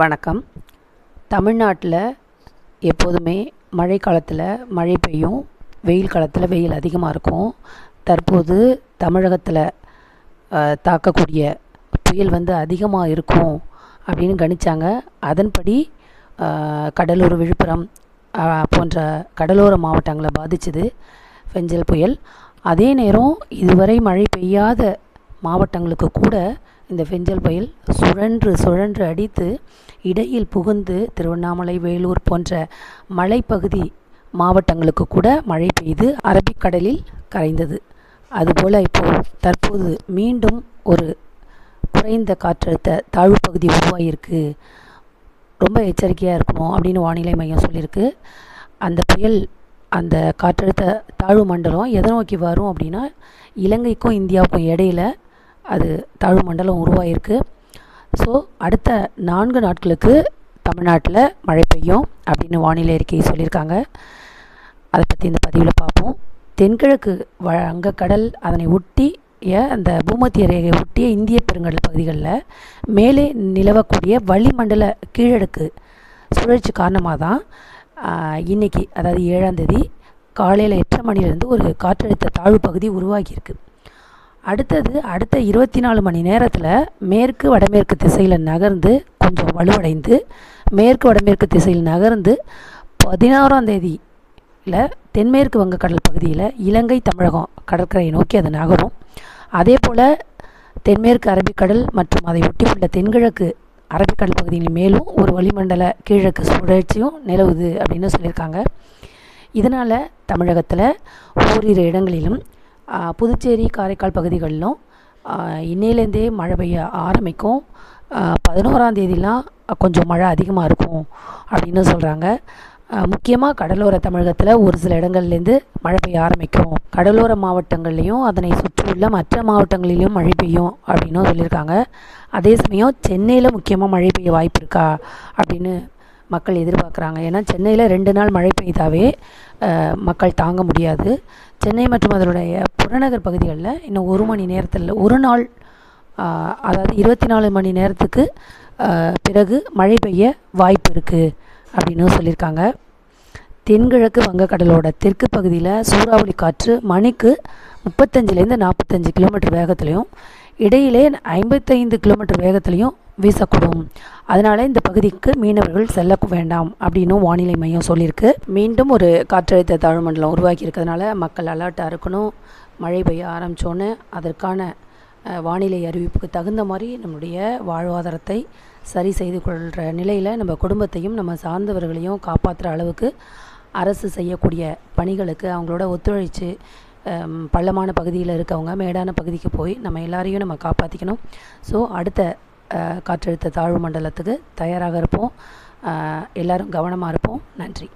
வணக்கம். தமிழ்நாட்டில் எப்போதுமே மழை காலத்தில் மழை பெய்யும். வெயில் காலத்தில் வெயில் அதிகமாக இருக்கும். தற்போது தமிழகத்தில் தாக்கக்கூடிய புயல் வந்து அதிகமாக இருக்கும் அப்படின்னு கணிச்சாங்க. அதன்படி கடலூர் விழுப்புரம் போன்ற கடலோர மாவட்டங்களை பாதிச்சது ஃபெஞ்சல் புயல். அதே நேரம் இதுவரை மழை பெய்யாத மாவட்டங்களுக்கு கூட இந்த பெஞ்சல் புயல் சுழன்று சுழன்று அடித்து இடையில் புகுந்து திருவண்ணாமலை வேலூர் போன்ற மலைப்பகுதி மாவட்டங்களுக்கு கூட மழை பெய்து அரபிக்கடலில் கரைந்தது. அதுபோல் இப்போது தற்போது மீண்டும் ஒரு குறைந்த காற்றழுத்த தாழ்வு பகுதி உருவாகியிருக்கு ரொம்ப எச்சரிக்கையாக இருக்கணும் அப்படின்னு வானிலை மையம் சொல்லியிருக்கு. அந்த புயல் அந்த காற்றழுத்த தாழ்வு மண்டலம் எதை நோக்கி வரும் அப்படின்னா இலங்கைக்கும் இந்தியாவுக்கும் இடையில அது தாழ்வு மண்டலம் உருவாகிருக்கு ஸோ அடுத்த நான்கு நாட்களுக்கு தமிழ்நாட்டில் மழை பெய்யும் அப்படின்னு வானிலை அறிக்கை சொல்லியிருக்காங்க. அதை பற்றி இந்த பதிவில் பார்ப்போம். தென்கிழக்கு வங்கக்கடல் அதனை ஒட்டிய அந்த பூமத்திய ரேகை ஒட்டிய இந்திய பெருங்கடல் பகுதிகளில் மேலே நிலவக்கூடிய வளிமண்டல கீழடுக்கு சுழற்சி காரணமாக தான் இன்றைக்கி இன்னைக்கு அதாவது ஏழாம் தேதி காலையில் எட்டரை மணிலேருந்து ஒரு காற்றழுத்த தாழ்வு பகுதி உருவாகியிருக்கு. அடுத்தது அடுத்த இருபத்தி நாலு மணி நேரத்தில் மேற்கு வடமேற்கு திசையில் நகர்ந்து கொஞ்சம் வலுவடைந்து மேற்கு வடமேற்கு திசையில் நகர்ந்து பதினாறாம் தேதியில் தென்மேற்கு வங்கக்கடல் பகுதியில் இலங்கை தமிழகம் கடற்கரையை நோக்கி அது நகரும். அதே போல் தென்மேற்கு அரபிக்கடல் மற்றும் அதை ஒட்டியுள்ள தென்கிழக்கு அரபிக்கடல் பகுதியின் மேலும் ஒரு வளிமண்டல கீழக்கு சுழற்சியும் நிலவுது அப்படின்னு சொல்லியிருக்காங்க. இதனால் தமிழகத்தில் ஓரிரு இடங்களிலும் புதுச்சேரி காரைக்கால் பகுதிகளிலும் இன்னையிலேருந்தே மழை பெய்ய ஆரம்பிக்கும். பதினோராம் தேதிலாம் கொஞ்சம் மழை அதிகமாக இருக்கும் அப்படின்னு சொல்கிறாங்க முக்கியமாக கடலோர தமிழகத்தில் ஒரு சில இடங்கள்லேருந்து மழை பெய்ய ஆரம்பிக்கும். கடலோர மாவட்டங்கள்லேயும் அதனை சுற்றியுள்ள மற்ற மாவட்டங்களிலும் மழை பெய்யும் அப்படின்னும் சொல்லியிருக்காங்க. அதே சமயம் சென்னையில் முக்கியமாக மழை பெய்ய வாய்ப்பு இருக்கா அப்படின்னு மக்கள் எதிர்பார்க்குறாங்க. ஏன்னா சென்னையில் ரெண்டு நாள் மழை பெய்தாவே மக்கள் தாங்க முடியாது. சென்னை மற்றும் அதனுடைய புறநகர் பகுதிகளில் இன்னும் ஒரு மணி நேரத்தில் ஒரு நாள் அதாவது இருபத்தி நாலு மணி நேரத்துக்கு பிறகு மழை பெய்ய வாய்ப்பு இருக்குது அப்படின்னு சொல்லியிருக்காங்க. தென்கிழக்கு வங்கக்கடலோட தெற்கு பகுதியில் சூறாவளி காற்று மணிக்கு முப்பத்தஞ்சிலேருந்து நாற்பத்தஞ்சு கிலோமீட்டர் வேகத்துலையும் இடையிலே ஐம்பத்தைந்து கிலோமீட்டர் வேகத்துலையும் வீசக்கூடும். அதனால் இந்த பகுதிக்கு மீனவர்கள் செல்ல வேண்டாம் அப்படின்னும் வானிலை மையம் சொல்லியிருக்கு. மீண்டும் ஒரு காற்றழுத்த தாழ்வுமண்டலம் உருவாக்கி இருக்கிறதுனால மக்கள் அலர்ட்டாக இருக்கணும். மழை பெய்ய ஆரம்பித்தோன்னு அதற்கான வானிலை அறிவிப்புக்கு தகுந்த மாதிரி நம்முடைய வாழ்வாதாரத்தை சரி செய்து கொள்கிற நிலையில் நம்ம குடும்பத்தையும் நம்ம சார்ந்தவர்களையும் காப்பாற்றுற அளவுக்கு அரசு செய்யக்கூடிய பணிகளுக்கு அவங்களோட ஒத்துழைச்சு பள்ளமான பகுதியில் இருக்கவங்க மேடான பகுதிக்கு போய் நம்ம எல்லாரையும் நம்ம காப்பாற்றிக்கணும் ஸோ அடுத்த காற்றழுத்த தாழ்வு மண்டலத்துக்கு தயாராக இருப்போம். எல்லோரும் எல்லாரும் கவனமாக இருப்போம். நன்றி.